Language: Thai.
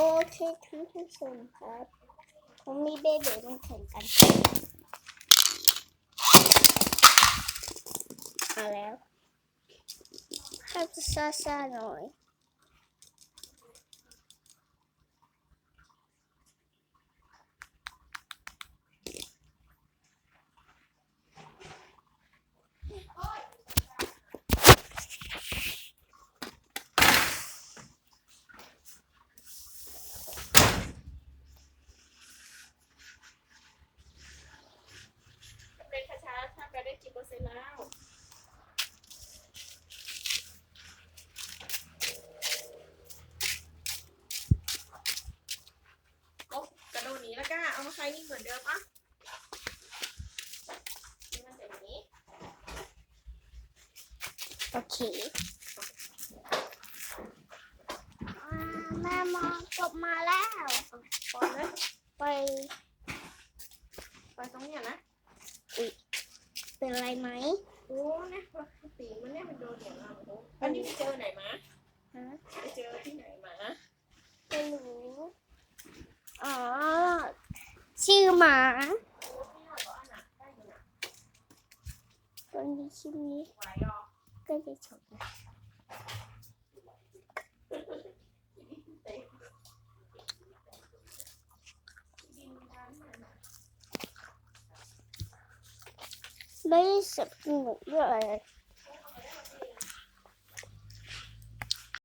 O te tuhu sumpa. O mi bebe no kenka. Aleo. Hau te sasa noi. เปอร์เซ็นต์แล้วโอ้กระโดดหนี้แล้วก็เอามาใช้นี่เหมือนเดิมอะนี่มันแบบนี้ โอเคอ่าแม่มองกบมาแล้ว ปล่อยเลย ไป ปล่อยตรงเนี้ยนะ เป็นอะไรไหมโอ้เนี่ยปีกมันเนี่ยมันโดนอย่างเราโอ้อันนี้ไปเจอไหนมาฮะไปเจอที่ไหนมาไม่รู้อ๋อ ชื่อหมาโอ้ที่เราบอกอันน่ะได้อยู่น่ะตัวนี้ชื่อนี้ไหวหรอก็จะจบนะ ได้สับหนูด้วย